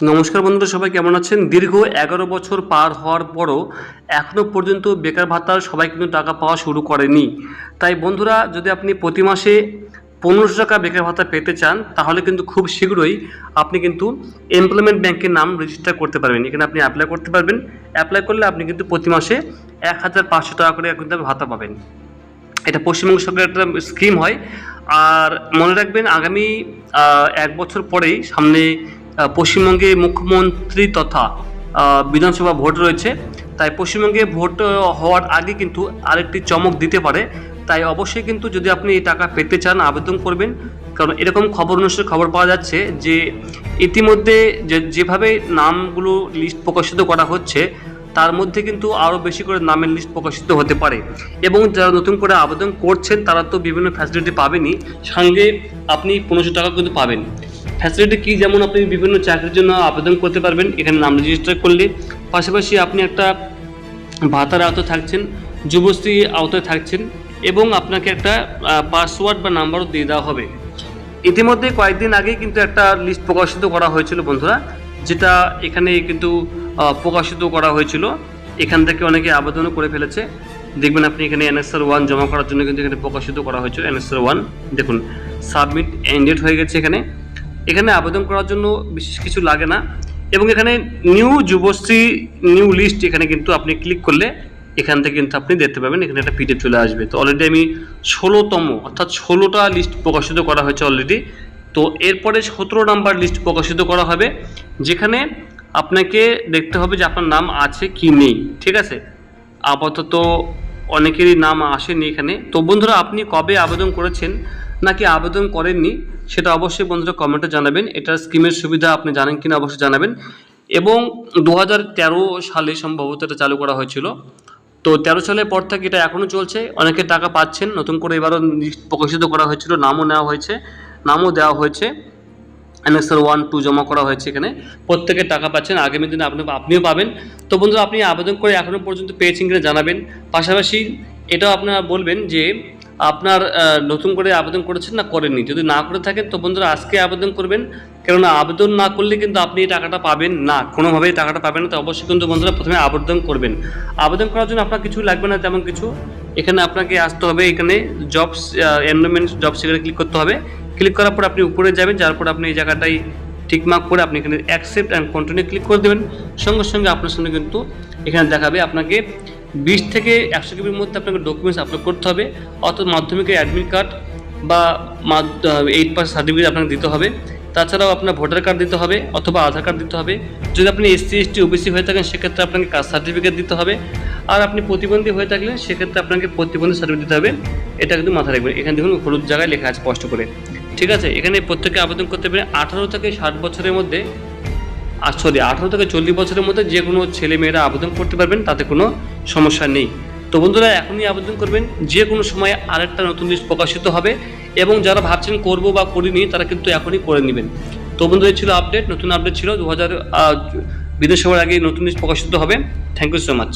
নমস্কার বন্ধুরা, সবাই কেমন আছেন? দীর্ঘ এগারো বছর পার হওয়ার পরও এখনও পর্যন্ত বেকার ভাতার সবাই কিন্তু টাকা পাওয়া শুরু করেনি। তাই বন্ধুরা, যদি আপনি প্রতি মাসে পনেরোশো টাকা বেকার ভাতা পেতে চান, তাহলে কিন্তু খুব শীঘ্রই আপনি কিন্তু এমপ্লয়মেন্ট ব্যাংকের নাম রেজিস্টার করতে পারবেন। এখানে আপনি অ্যাপ্লাই করতে পারবেন। অ্যাপ্লাই করলে আপনি কিন্তু প্রতি মাসে এক হাজার পাঁচশো টাকা করে কিন্তু ভাতা পাবেন। এটা পশ্চিমবঙ্গ সরকারের একটা স্কিম হয়। আর মনে রাখবেন, আগামী এক বছর পরেই সামনে পশ্চিমবঙ্গে মুখ্যমন্ত্রী তথা বিধানসভা ভোট রয়েছে। তাই পশ্চিমবঙ্গে ভোট হওয়ার আগে কিন্তু আরেকটি চমক দিতে পারে। তাই অবশ্যই কিন্তু যদি আপনি এই টাকা পেতে চান, আবেদন করবেন। কারণ এরকম খবর অনুষ্ঠানে খবর পাওয়া যাচ্ছে যে, ইতিমধ্যে যেভাবে নামগুলো লিস্ট প্রকাশিত করা হচ্ছে, তার মধ্যে কিন্তু আরও বেশি করে নামের লিস্ট প্রকাশিত হতে পারে। এবং যারা নতুন করে আবেদন করছেন, তারা তো বিভিন্ন ফ্যাসিলিটি পাবেনই। সঙ্গে আপনি পনেরোশো টাকা কিন্তু পাবেন। ফ্যাসিলিটি কি যেমন আপনি বিভিন্ন চাকরির জন্য আবেদন করতে পারবেন, এখানে নাম রেজিস্টার করলে। পাশাপাশি আপনি একটা ভাতার আওতায় থাকছেন, যুবশ্রী আওতায় থাকছেন এবং আপনাকে একটা পাসওয়ার্ড বা নাম্বারও দিয়ে দেওয়া হবে। ইতিমধ্যে কয়েকদিন আগেই কিন্তু একটা লিস্ট প্রকাশিত করা হয়েছিল বন্ধুরা, যেটা এখানে কিন্তু প্রকাশিত করা হয়েছিল। এখান থেকে অনেকে আবেদনও করে ফেলেছে। দেখবেন আপনি এখানে এনএসআর ওয়ান জমা করার জন্য কিন্তু এখানে প্রকাশিত করা হয়েছিল এনএসআর ওয়ান দেখুন সাবমিট এন্ডেড হয়ে গেছে এখানে। এখানে আবেদন করার জন্য বিশেষ কিছু লাগে না। এবং এখানে নিউ যুবশ্রী নিউ লিস্ট এখানে কিন্তু আপনি ক্লিক করলে এখান থেকে কিন্তু আপনি দেখতে পাবেন, এখানে একটা পিডিএফ চলে আসবে। তো অলরেডি আমি ষোলোতম, অর্থাৎ ষোলোটা লিস্ট প্রকাশিত করা হয়েছে অলরেডি তো এরপরে সতেরো নাম্বার লিস্ট প্রকাশিত করা হবে, যেখানে আপনাকে দেখতে হবে যে আপনার নাম আছে কি নেই, ঠিক আছে? আপাতত অনেকেরই নাম আসেনি এখানে। তো বন্ধুরা, আপনি কবে আবেদন করেছেন? নাকি আবেদন করেননি, সেটা অবশ্যই বন্ধুরা কমেন্টে জানাবেন। এটার স্কিমের সুবিধা আপনি জানেন কিনা অবশ্যই জানাবেন। এবং দু হাজার তেরো সালে সম্ভবত এটা চালু করা হয়েছিল। তো তেরো সালের পর থেকে এটা এখনও চলছে। অনেকে টাকা পাচ্ছেন, নতুন করে এবারও প্রকাশিত করা হয়েছিল, নামও নেওয়া হয়েছে, নামও দেওয়া হয়েছে। এনএসআর ওয়ান টু জমা করা হয়েছে এখানে। প্রত্যেকে টাকা পাচ্ছেন, আগামী দিনে আপনি আপনিও পাবেন। তো বন্ধুরা, আপনি আবেদন করে এখনও পর্যন্ত পেয়েছেন কিনা জানাবেন। পাশাপাশি এটাও আপনারা বলবেন যে আপনার নতুন করে আবেদন করেছেন না করেননি? যদি না করে থাকেন, তো বন্ধুরা আজকে আবেদন করবেন। কেননা আবেদন না করলে কিন্তু আপনি এই টাকাটা পাবেন না। কোনোভাবেই টাকাটা পাবেন না, তো অবশ্যই কিন্তু বন্ধুরা প্রথমে আবেদন করবেন। আবেদন করার জন্য আপনার কিছু লাগবে না তেমন কিছু। এখানে আপনাকে আসতে হবে, এখানে জবস এনরোলমেন্ট জব সেখানে ক্লিক করতে হবে। ক্লিক করার পর আপনি উপরে যাবেন যার পর আপনি এই জায়গাটাই টিক মার্ক করে আপনি এখানে অ্যাকসেপ্ট অ্যান্ড কন্টিনিউ ক্লিক করে দেবেন। সঙ্গে সঙ্গে আপনার সঙ্গে কিন্তু এখানে দেখাবে আপনাকে বিশ থেকে একশো কেবির মধ্যে আপনাকে ডকুমেন্টস আপলোড করতে হবে, অর্থাৎ মাধ্যমিকের অ্যাডমিট কার্ড বা এইট পাস সার্টিফিকেট আপনাকে দিতে হবে। তাছাড়াও আপনার ভোটার কার্ড দিতে হবে অথবা আধার কার্ড দিতে হবে। যদি আপনি এসসি এসটি ওবিসি হয়ে থাকেন, সেক্ষেত্রে আপনাকে কাস্ট সার্টিফিকেট দিতে হবে। আর আপনি প্রতিবন্ধী হয়ে থাকলে, সেক্ষেত্রে আপনাকে প্রতিবন্ধী সার্টিফিকেট দিতে হবে। এটা কিন্তু মাথায় রাখবেন। এখানে দেখুন হলুদ জায়গায় লেখা আছে স্পষ্ট করে। ঠিক আছে? এখানে প্রত্যেকে আবেদন করতে পারে আঠারো থেকে ষাট বছরের মধ্যে সরি, আঠারো থেকে চল্লিশ বছরের মধ্যে যে কোনো ছেলে মেয়েরা আবেদন করতে পারবেন, তাতে কোনো সমস্যা নেই। তো বন্ধুরা, এখনই আবেদন করবেন, যে কোনো সময় আরেকটা নতুন লিস্ট প্রকাশিত হবে এবং যারা ভাবছেন করব বা করিনি, তারা কিন্তু এখনই করে নেবেন। তো বন্ধুরা ছিল আপডেট, নতুন আপডেট ছিল। দু হাজার বিধানসভার আগে নতুন লিস্ট প্রকাশিত হবে। Thank you so much